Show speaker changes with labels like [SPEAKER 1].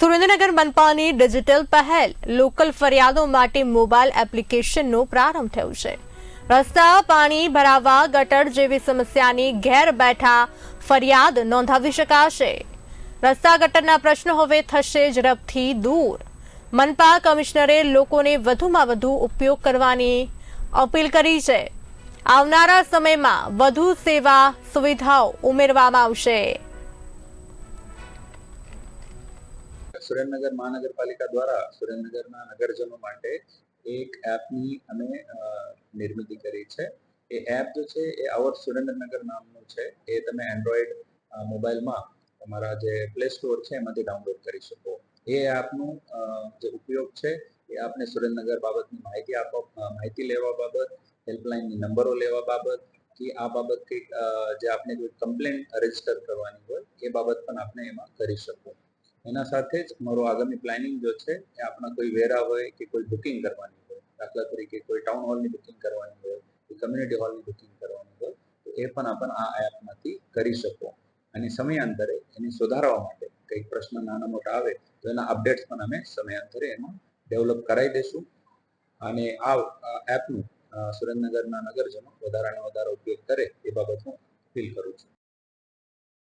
[SPEAKER 1] સુરેન્દ્રનગર મનપાની ડિજિટલ પહેલ લોકલ ફરિયાદો માટે મોબાઈલ એપ્લિકેશનનો પ્રારંભ થયો છે. રસ્તા, પાણી ભરાવા, ગટર જેવી સમસ્યાની ઘેર બેઠા ફરિયાદ નોંધાવી શકાશે. રસ્તા, ગટરના પ્રશ્નો હવે થશે ઝડપથી દૂર. મનપા કમિશનરે લોકોને વધુમાં વધુ ઉપયોગ કરવાની અપીલ કરી છે. આવનારા સમયમાં વધુ સેવા સુવિધાઓ ઉમેરવામાં આવશે.
[SPEAKER 2] સુરેન્દ્રનગર મહાનગરપાલિકા દ્વારા સુરેન્દ્રનગરના નગરજનો માટે એક એપની અમે નિર્મિતી કરી છે. એ એપ જે છે એ આવર સુરેન્દ્રનગર નામનું છે. એ તમે એન્ડ્રોઈડ મોબાઈલમાં તમારા જે પ્લે સ્ટોર છે એમાંથી ડાઉનલોડ કરી શકો. એ એપનું જે ઉપયોગ છે એ આપને સુરેન્દ્રનગર બાબતની માહિતી આપવા માહિતી લેવા બાબત, હેલ્પલાઇનની નંબરો લેવા બાબત, કે આ બાબત કંઈક જે આપને કોઈ કમ્પ્લેન રજિસ્ટર કરવાની હોય, એ બાબત પણ આપણે એમાં કરી શકો. એના સાથે જ મારું આગામી પ્લાનિંગ જો છે, એ આપણા કોઈ વેરા હોય કે કોઈ બુકિંગ કરવાની હોય, દાખલા તરીકે કોઈ ટાઉન હોલની બુકિંગ કરવાની હોય, કે કમ્યુનિટી હોલની બુકિંગ કરવાની હોય, તો એ પણ આપણે આ એપમાંથી કરી શકો અને સમયાંતરે એને સુધારવા માટે કંઈક પ્રશ્ન નાના મોટા આવે, તો એના અપડેટ્સ પણ અમે સમયાંતરે એમાં ડેવલપ કરાવી દઈશું. અને આ એપનું સુરેન્દ્રનગરના નગરજનો વધારાને વધારે ઉપયોગ કરે એ બાબત હું ફીલ કરું